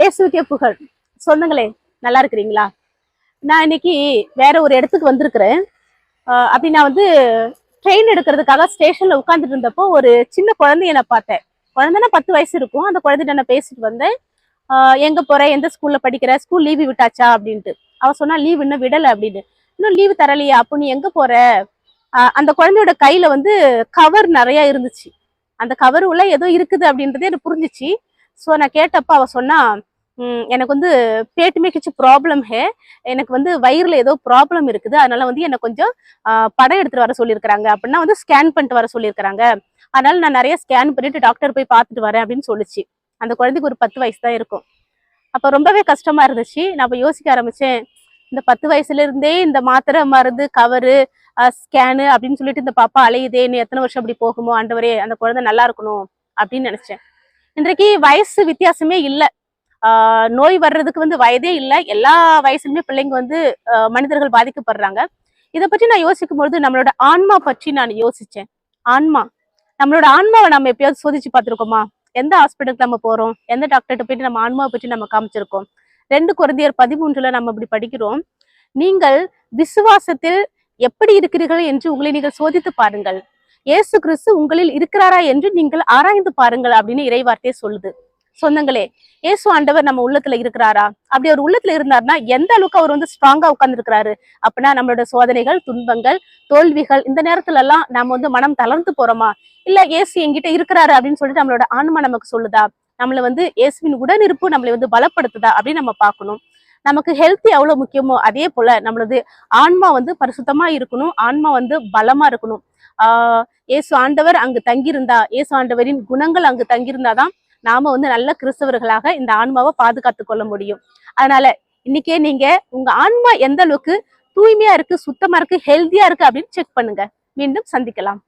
இயேசுக்கே புகழ். சொந்தங்களே நல்லா இருக்கிறீங்களா? நான் இன்னைக்கு வேற ஒரு இடத்துக்கு வந்திருக்கிறேன். அப்படி நான் வந்து ட்ரெயின் எடுக்கிறதுக்காக ஸ்டேஷன்ல உட்காந்துட்டு இருந்தப்போ ஒரு சின்ன குழந்தைய நான் பார்த்தேன். குழந்தைனா பத்து வயசு இருக்கும். அந்த குழந்தைகிட்ட நான் பேசிட்டு வந்தேன். எங்க போற? எந்த ஸ்கூல்ல படிக்கிற? ஸ்கூல் லீவு விட்டாச்சா? அப்படின்ட்டு. அவ சொன்னா லீவ் இன்னும் விடல அப்படின்னு. இன்னும் லீவு தரலையா? அப்போ நீ எங்க போற? அந்த குழந்தையோட கையில வந்து கவர் நிறைய இருந்துச்சு. அந்த கவர் உள்ள ஏதோ இருக்குது அப்படின்றதே எனக்கு புரிஞ்சிச்சு. ஸோ நான் கேட்டப்ப அவ சொன்னா எனக்கு வந்து பேட்டுமே கிச்சு ப்ராப்ளம் ஹே. எனக்கு வந்து வயிறில் ஏதோ ப்ராப்ளம் இருக்குது. அதனால வந்து என்னை கொஞ்சம் படம் எடுத்துட்டு வர சொல்லியிருக்கிறாங்க. அப்படின்னா வந்து ஸ்கேன் பண்ணிட்டு வர சொல்லியிருக்கிறாங்க. அதனால நான் நிறைய ஸ்கேன் பண்ணிட்டு டாக்டர் போய் பார்த்துட்டு வரேன் அப்படின்னு சொல்லிச்சு. அந்த குழந்தைக்கு ஒரு பத்து வயசு தான் இருக்கும். அப்போ ரொம்பவே கஷ்டமா இருந்துச்சு. நான் இப்போ யோசிக்க ஆரம்பிச்சேன். இந்த பத்து வயசுல இருந்தே இந்த மாத்திரை மருந்து கவரு ஸ்கேனு அப்படின்னு சொல்லிட்டு இந்த பாப்பா அலையுதே. இன்னும் எத்தனை வருஷம் அப்படி போகுமோ ஆண்டவரே அந்த குழந்தை நல்லா இருக்கணும் அப்படின்னு நினைச்சேன். இன்றைக்கு வயசு வித்தியாசமே இல்லை. நோய் வர்றதுக்கு வந்து வயதே இல்லை. எல்லா வயசுலயுமே பிள்ளைங்க வந்து ஆஹ் மனிதர்கள் பாதிக்கப்படுறாங்க. இதை பற்றி நான் யோசிக்கும் பொழுது நம்மளோட ஆன்மா பற்றி நான் யோசிச்சேன். ஆன்மா. நம்மளோட ஆன்மாவை நம்ம எப்பயாவது சோதிச்சு பார்த்துருக்கோமா? எந்த ஹாஸ்பிட்டலுக்கு நம்ம போறோம்? எந்த டாக்டர்கிட்ட போயிட்டு நம்ம ஆன்மாவை பற்றி நம்ம காமிச்சிருக்கோம்? ரெண்டு குழந்தையர் பதிமூன்றுல நம்ம இப்படி படிக்கிறோம். நீங்கள் விசுவாசத்தில் எப்படி இருக்கிறீர்கள் என்று உங்களை நீங்கள் சோதித்து பாருங்கள். இயேசு கிறிஸ்து உங்களில் இருக்கிறாரா என்று நீங்கள் ஆராய்ந்து பாருங்கள் அப்படின்னு இறைவார்த்தையே சொல்லுது. சொந்தங்களே இயேசு ஆண்டவர் நம்ம உள்ளத்துல இருக்கிறாரா? அப்படி அவர் உள்ளத்துல இருந்தாருன்னா எந்த அளவுக்கு அவர் வந்து ஸ்ட்ராங்கா உட்கார்ந்துருக்கிறாரு? அப்படின்னா நம்மளோட சோதனைகள் துன்பங்கள் தோல்விகள் இந்த நேரத்துல எல்லாம் நாம வந்து மனம் தளர்ந்து போறோமா? இல்ல ஏசு என்கிட்ட இருக்கிறாரு அப்படின்னு சொல்லிட்டு நம்மளோட ஆன்மா நமக்கு சொல்லுதா? நம்மள வந்து இயேசுவின் உடனிருப்பு நம்மளை வந்து பலப்படுத்துதா? அப்படின்னு நம்ம பார்க்கணும். நமக்கு ஹெல்த் எவ்வளவு முக்கியமோ அதே போல நம்மளது ஆன்மா வந்து பரிசுத்தமா இருக்கணும். ஆன்மா வந்து பலமா இருக்கணும். ஆஹ் இயேசு ஆண்டவர் அங்கு தங்கியிருந்தா? இயேசு ஆண்டவரின் குணங்கள் அங்கு தங்கியிருந்தாதான் நாம வந்து நல்ல கிறிஸ்தவர்களாக இந்த ஆன்மாவை பாதுகாத்து கொள்ள முடியும். அதனால இன்னைக்கே நீங்க உங்க ஆன்மா எந்த அளவுக்கு தூய்மையா இருக்கு சுத்தமா இருக்கு ஹெல்தியா இருக்கு அப்படின்னு செக் பண்ணுங்க. மீண்டும் சந்திக்கலாம்.